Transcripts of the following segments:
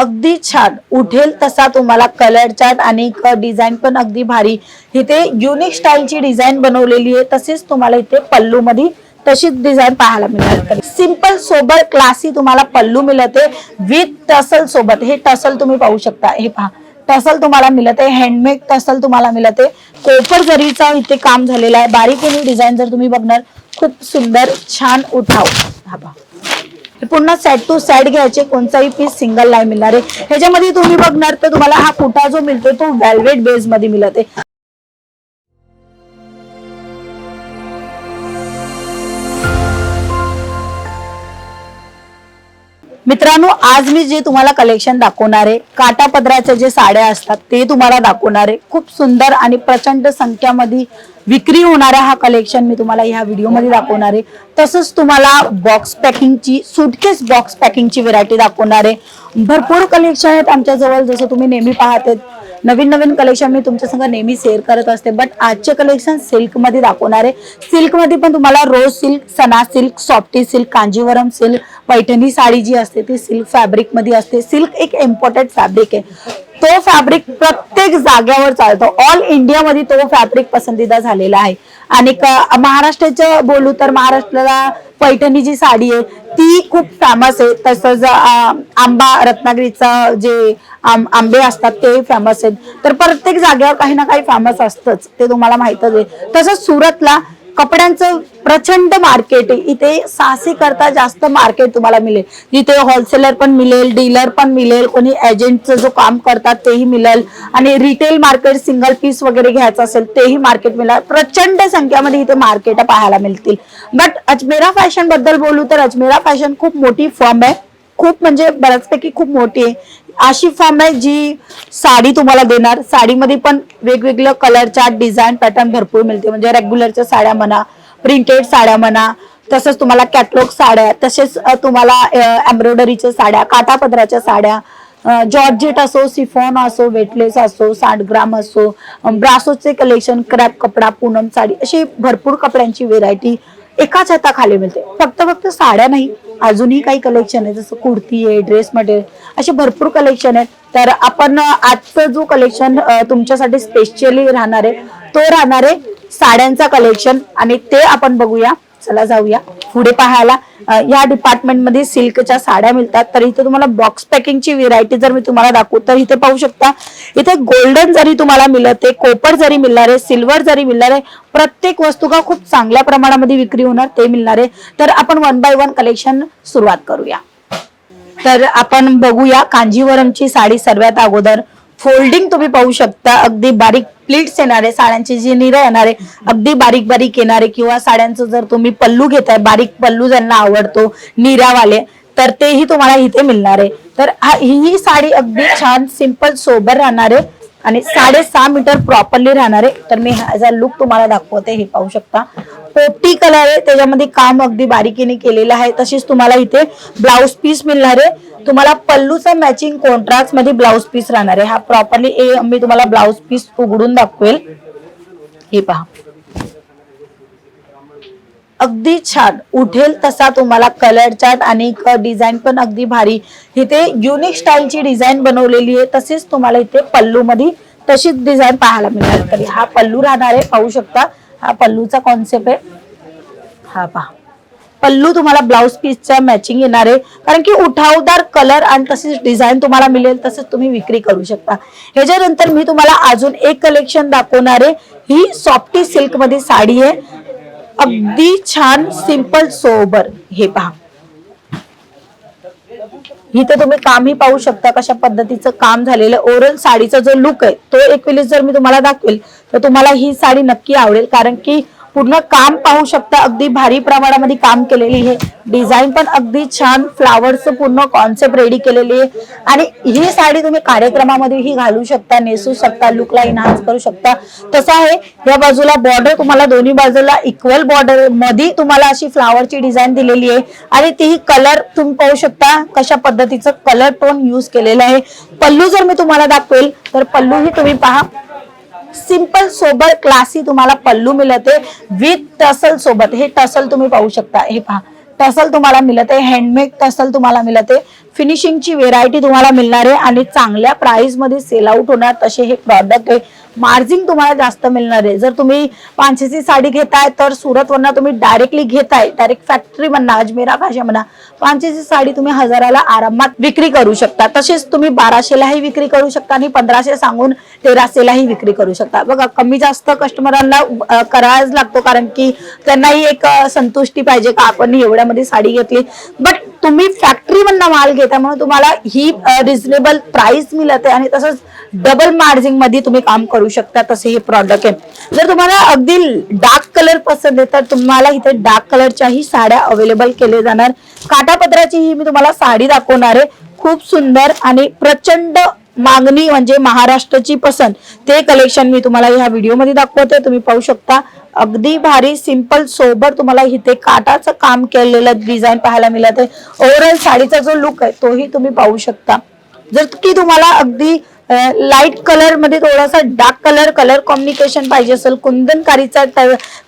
अगदी छान. उठेल तसा तुम्हाला कलर चार्ट आणि डिझाईन पण अगदी भारी. इथे युनिक स्टाईलची डिझाईन बनवलेली आहे. तसेच तुम्हाला इथे पल्लू मध्ये तशीच डिझाईन पाहायला मिळेल. सिंपल सोबत क्लासी तुम्हाला पल्लू मिळते. विथ टसल सोबत. हे टसल तुम्ही पाहू शकता. हे पहा. टसल तुम्हाला मिळते. हँडमेड टसल तुम्हाला मिळते. कोपर जरीचा इथे काम झालेला आहे. बारीक डिझाईन जर तुम्ही बघणार खूप सुंदर छान उठाव. हा पहा. पुन्हा सेट टू सेट घ्यायचे कोणताही पीस सिंगल नाही मिळणार आहे. ह्याच्यामध्ये तुम्ही बघणार तर तुम्हाला हा कुटा जो मिळतो तो वेल्वेट बेस मध्ये मिळते. मित्रांनो आज मी जे तुम्हाला कलेक्शन दाखवणार आहे काटा पदराच्या जे साड्या असतात ते तुम्हाला दाखवणार आहे. खूप सुंदर आणि प्रचंड संख्यामध्ये विक्री होणारा हा कलेक्शन मी तुम्हाला ह्या व्हिडिओमध्ये दाखवणार आहे. तसंच तुम्हाला बॉक्स पॅकिंगची सुटकेस बॉक्स पॅकिंगची व्हेरायटी दाखवणार आहे. भरपूर कलेक्शन आहेत आमच्याजवळ जसं तुम्ही नेहमी पाहत नवीन नवीन कलेक्शन मी तुमच्या संग नेहमी शेअर करत असते. बट आजचे कलेक्शन सिल्कमध्ये दाखवणार आहे. सिल्कमध्ये पण तुम्हाला रोज सिल्क सना silk softy silk Kanjivaram silk Paithani sari जी असते ती सिल्क फॅब्रिकमध्ये असते. सिल्क एक इम्पॉर्टंट फॅब्रिक आहे. तो फॅब्रिक प्रत्येक जाग्यावर चालतो. ऑल इंडियामध्ये तो फॅब्रिक पसंतीदा झालेला आहे. आणि महाराष्ट्राचं बोलू तर महाराष्ट्राला पैठणी जी साडी आहे ती खूप फेमस आहे. तसंच आंबा रत्नागिरीचा जे आंबे असतात ते फेमस आहेत. तर प्रत्येक जागेवर काही ना काही फेमस असतंच ते तुम्हाला माहितच आहे. तसंच सुरतला कपड्यांचं प्रचंड मार्केट आहे. इथे सहाशे करता जास्त मार्केट तुम्हाला मिळेल. इथे होलसेलर पण मिळेल डीलर पण मिळेल कोणी एजंटचं जो काम करतात तेही मिळेल. आणि रिटेल मार्केट सिंगल पीस वगैरे घ्यायचं असेल तेही मार्केट मिळेल. प्रचंड संख्यामध्ये इथे मार्केट पाहायला मिळतील. बट अजमेरा फॅशनबद्दल बोलू तर अजमेरा फॅशन खूप मोठी फॉर्म आहे. खूप म्हणजे बऱ्याचपैकी खूप मोठी आहे. अशी फॉर्म आहे जी साडी तुम्हाला देणार. साडीमध्ये पण वेगवेगळ्या कलरच्या डिझाईन पॅटर्न भरपूर मिळते. म्हणजे रेग्युलरच्या साड्या म्हणा प्रिंटेड साड्या म्हणा तसंच तुम्हाला कॅटलॉग साड्या तसेच तुम्हाला एम्ब्रॉयडरीच्या साड्या काटापदराच्या साड्या जॉर्जेट असो सिफॉन असो वेटलेस असो साठ ग्राम असो ब्रासोचे कलेक्शन क्रॅप कपडा पूनम साडी अशी भरपूर कपड्यांची व्हेरायटी एकाच हाताखाली मिळते. फक्त फक्त साड्या नाही. अजूनही काही कलेक्शन आहे जसं कुर्ती आहे ड्रेस मटेरियल असे भरपूर कलेक्शन आहेत. तर आपण आजचं जो कलेक्शन तुमच्यासाठी स्पेशली राहणार आहे तो राहणार आहे साड्यांचा कलेक्शन आणि ते आपण बघूया. चला जाऊया. पुढे पाहायला. या डिपार्टमेंटमध्ये सिल्कच्या साड्या मिळतात. तर इथे तुम्हाला बॉक्स पॅकिंगची व्हेरायटी जर मी तुम्हाला दाखवू तर इथे पाहू शकता. इथे गोल्डन जरी तुम्हाला मिळते कोपर जरी मिळणार आहे सिल्वर जरी मिळणार आहे प्रत्येक वस्तू का खूप चांगल्या प्रमाणामध्ये विक्री होणार ते मिळणार आहे. तर आपण वन बाय वन कलेक्शन सुरुवात करूया. तर आपण बघूया कांजीवरमची साडी सर्वात अगोदर. फोल्डिंग तुम्ही पाहू शकता. अगदी बारीक प्लीट्स येणारे साड्यांची जी निरं येणारे अगदी बारीक बारीक येणारे किंवा साड्यांचं जर तुम्ही पल्लू घेताय बारीक पल्लू ज्यांना आवडतो निरावाले तर तेही तुम्हाला इथे मिळणार आहे. तर ही साडी अगदी छान सिंपल सोबर राहणार आहे. आणि साडेसहा मीटर प्रॉपरली राहणार आहे तर मी ह्याचा लुक तुम्हाला दाखवते हे पाहू शकता. पोपटी कलर आहे त्याच्यामध्ये काम अगदी बारीकीने केलेलं आहे. तशीच तुम्हाला इथे ब्लाऊज पीस मिळणार आहे. तुम्हाला पल्लूचा मॅचिंग कॉन्ट्रास्टमध्ये ब्लाऊज पीस राहणार आहे. हा प्रॉपरली मी तुम्हाला ब्लाऊज पीस उघडून दाखवेल. हे पहा. अगदी छान. उठेल तसा तुम्हाला कलर चार्ट आणि डिझाईन पण अगदी भारी. इथे युनिक स्टाईलची डिझाईन बनवलेली आहे. तसेच तुम्हाला इथे पल्लू मध्ये तशीच डिझाईन पाहायला मिळणार. तरी हा पल्लू राहणार आहे. पाहू शकता. हा पल्लूचा कॉन्सेप्ट आहे. हा पहा. पल्लू तुम्हाला ब्लाउज पीसच्या मॅचिंग येणार आहे. कारण की उठावदार कलर आणि तशीच डिझाईन तुम्हाला मिळेल. तसेच तुम्ही विक्री करू शकता. ह्याच्यानंतर मी तुम्हाला अजून एक कलेक्शन दाखवणार आहे. ही सॉफ्टी सिल्कमध्ये साडी आहे. अगदी छान सिंपल सोबर हे पहा. इथे तुम्ही कामही पाहू शकता कशा पद्धतीचं काम झालेलं ओरल साडीचा जो लुक आहे तो एक वेळेस जर मी तुम्हाला दाखवेल तर तुम्हाला ही साडी नक्की आवडेल. कारण की पूर्ण काम पाहू शकता. अगदी भारी प्रमाणामध्ये काम केलेली आहे. डिझाईन पण अगदी छान. फ्लावरचं पूर्ण कॉन्सेप्ट रेडी केलेली आहे. आणि ही साडी तुम्ही कार्यक्रमामध्ये ही घालू शकता. नेसू शकता. लुकला इन्हान्स करू शकता. तसं आहे या बाजूला बॉर्डर तुम्हाला दोन्ही बाजूला इक्वल बॉर्डरमध्ये तुम्हाला अशी फ्लावरची डिझाईन दिलेली आहे. आणि तीही कलर तुम्ही पाहू शकता. कशा पद्धतीचं कलर टोन युज केलेला आहे. पल्लू जर मी तुम्हाला दाखवेल तर पल्लू ही तुम्ही पहा. सिंपल सोबत क्लासी तुम्हाला पल्लू मिळते. विथ टसल सोबत. हे टसल तुम्ही पाहू शकता. हे पहा. टसल तुम्हाला मिळत. आहे हँडमेड टसल तुम्हाला मिळत. आहे फिनिशिंगची व्हेरायटी तुम्हाला मिळणार आहे. आणि चांगल्या प्राइसमध्ये सेल आउट होणार. तसे हे प्रॉडक्ट आहे. मार्जिन तुम्हाला जास्त मिळणार आहे. जर तुम्ही पाचशेची साडी घेताय तर सुरतवरनं तुम्ही डायरेक्टली घेताय. डायरेक्ट फॅक्टरी म्हणा अजमेरा काशा म्हणा पाचशेची साडी तुम्ही हजाराला आरामात विक्री करू शकता. तसेच तुम्ही बाराशेलाही विक्री करू शकता आणि पंधराशे सांगून तेराशेलाही विक्री करू शकता. बघा कमी जास्त कस्टमरांना करावाच लागतो कारण की त्यांनाही एक संतुष्टी पाहिजे का? आपण एवढ्यामध्ये साडी घेतली. बट तुम्ही फॅक्टरीमधनं माल घेता म्हणून तुम्हाला ही रिझनेबल प्राइस मिळत आहे आणि तसंच डबल मार्जिनमध्ये तुम्ही काम करू शकता तसे हे प्रॉडक्ट आहे. जर तुम्हाला अगदी डार्क कलर पसंत आहे तर तुम्हाला इथे डार्क कलरच्याही साड्या अवेलेबल केले जाणार. काटापत्राची ही मी तुम्हाला साडी दाखवणार आहे. खूप सुंदर आणि प्रचंड मागणी म्हणजे महाराष्ट्राची पसंत. ते कलेक्शन मी तुम्हाला ह्या व्हिडिओमध्ये दाखवते. तुम्ही पाहू शकता. अगदी भारी सिंपल सोबर तुम्हाला इथे काटाचं काम केलेलं डिझाईन पाहायला मिळत आहे. ओव्हरऑल साडीचा जो लुक आहे तोही तुम्ही पाहू शकता. जर की तुम्हाला अगदी लाइट कलरमध्ये थोडासा डार्क कलर कलर कॉम्बिनेशन पाहिजे असेल कुंदनकारीचा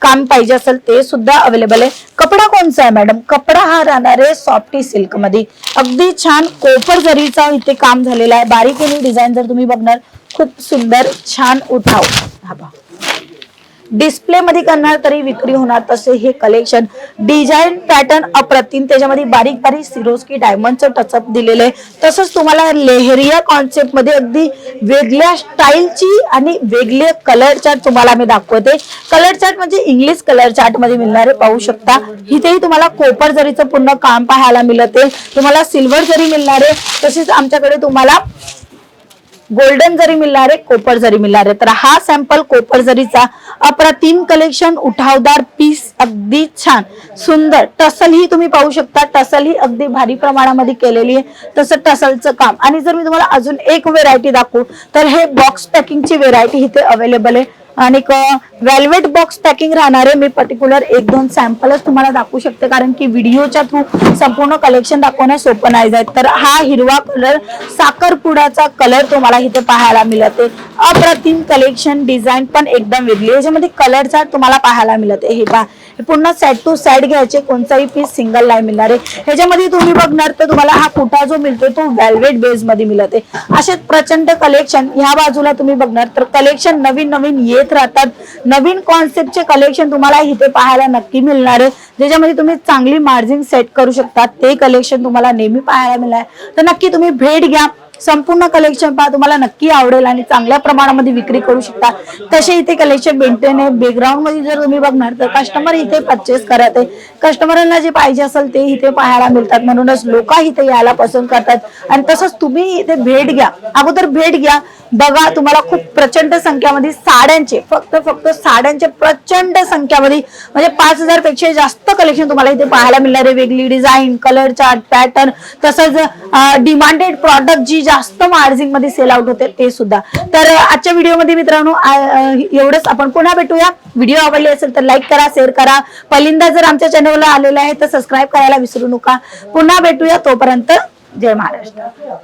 काम पाहिजे असेल ते सुद्धा अवेलेबल आहे. कपडा कोणचा आहे मॅडम कपडा हा राहणार आहे सॉफ्टी सिल्कमध्ये अगदी छान कोपर जरीचा इथे काम झालेला आहे. बारीक डिझाईन जर तुम्ही बघणार खूप सुंदर छान उठाव. हा बा डिस्प्ले मध्ये करणार तरी विक्री होणार तसे हे कलेक्शन डिझाईन पॅटर्न अप्रतिम. त्याच्यामध्ये बारीक बारीक सिरोस्की डायमंडचं टचअप दिलेलं आहे. तसंच तुम्हाला लेहरिया कॉन्सेप्टमध्ये अगदी वेगळ्या स्टाईलची आणि वेगळे कलर चार्ट तुम्हाला मी दाखवते. कलर चार्ट म्हणजे इंग्लिश कलर चार्टमध्ये मिळणारे पाहू शकता. इथेही तुम्हाला कोपर जरीचं पूर्ण काम पाहायला मिळते. तुम्हाला सिल्वर जरी मिळणार आहे तसेच आमच्याकडे तुम्हाला गोल्डन जरी मिळणार आहे कोपर जरी मिळणार आहे तर हा सॅम्पल कोपर जरीचा अप्रतिम कलेक्शन उठावदार पीस अगदी छान सुंदर. टसल ही तुम्ही पाहू शकता. टसल ही अगदी भारी प्रमाणामध्ये केलेली आहे. तसं टसलचं काम. आणि जर मी तुम्हाला अजून एक व्हेरायटी दाखवू तर हे बॉक्स पॅकिंगची व्हेरायटी इथे अवेलेबल आहे. आणि वेल्वेट बॉक्स पॅकिंग राहणार आहे मी पर्टिक्युलर एक दोन सॅम्पलच तुम्हाला दाखवू शकते. कारण की व्हिडिओच्या थ्रू संपूर्ण कलेक्शन दाखवणं सोपं नाही जात. तर हा हिरवा कलर साखरपुड्याचा कलर तुम्हाला इथे पाहायला मिळते. अप्रतिम कलेक्शन डिझाईन पण एकदम वेगळी आहे. याच्यामध्ये कलरचा तुम्हाला पाहायला मिळते. हे पहा. पूर्ण सेट टू सेट घ्यायचे. कोणताही पीस सिंगल नाही मिळणार आहे. ह्याच्यामध्ये तुम्ही बघणार तर तुम्हाला हा कुठा जो मिळतो तो वेल्वेट बेस मध्ये मिळते. असे प्रचंड कलेक्शन ह्या बाजूला तुम्ही बघणार तर कलेक्शन नवीन नवीन येत राहतात. नवीन कॉन्सेप्टचे कलेक्शन तुम्हाला इथे पाहायला नक्की मिळणार आहे. ज्याच्यामध्ये तुम्ही चांगली मार्जिन सेट करू शकता. ते कलेक्शन तुम्हाला नेहमी पाहायला मिळणार तर नक्की तुम्ही भेट घ्या. संपूर्ण कलेक्शन पहा तुम्हाला नक्की आवडेल आणि चांगल्या प्रमाणामध्ये विक्री करू शकता. तसे इथे कलेक्शन मेंटेन आहे बॅकग्राऊंडमध्ये जर तुम्ही बघणार तर कस्टमर इथे परचेस करत आहे. कस्टमरांना जे पाहिजे असेल ते इथे पाहायला मिळतात. म्हणूनच लोक इथे यायला पसंत करतात. आणि तसंच तुम्ही इथे भेट घ्या. अगोदर भेट घ्या. बघा तुम्हाला खूप प्रचंड संख्यामध्ये साड्यांचे फक्त फक्त साड्यांचे प्रचंड संख्यामध्ये म्हणजे पाच हजारपेक्षा जास्त कलेक्शन तुम्हाला इथे पाहायला मिळणार आहे. वेगळी डिझाईन कलर चार्ट पॅटर्न तसंच डिमांडेड प्रॉडक्ट जी जास्त मार्जिंगमध्ये सेल आउट होते ते सुद्धा. तर आजच्या व्हिडिओमध्ये मित्रांनो एवढंच. आपण पुन्हा भेटूया. व्हिडिओ आवडले असेल तर लाईक करा शेअर करा. पहिल्यांदा जर आमच्या चॅनलला आलेले आहे तर सबस्क्राईब करायला विसरू नका. पुन्हा भेटूया तोपर्यंत. जय महाराष्ट्र.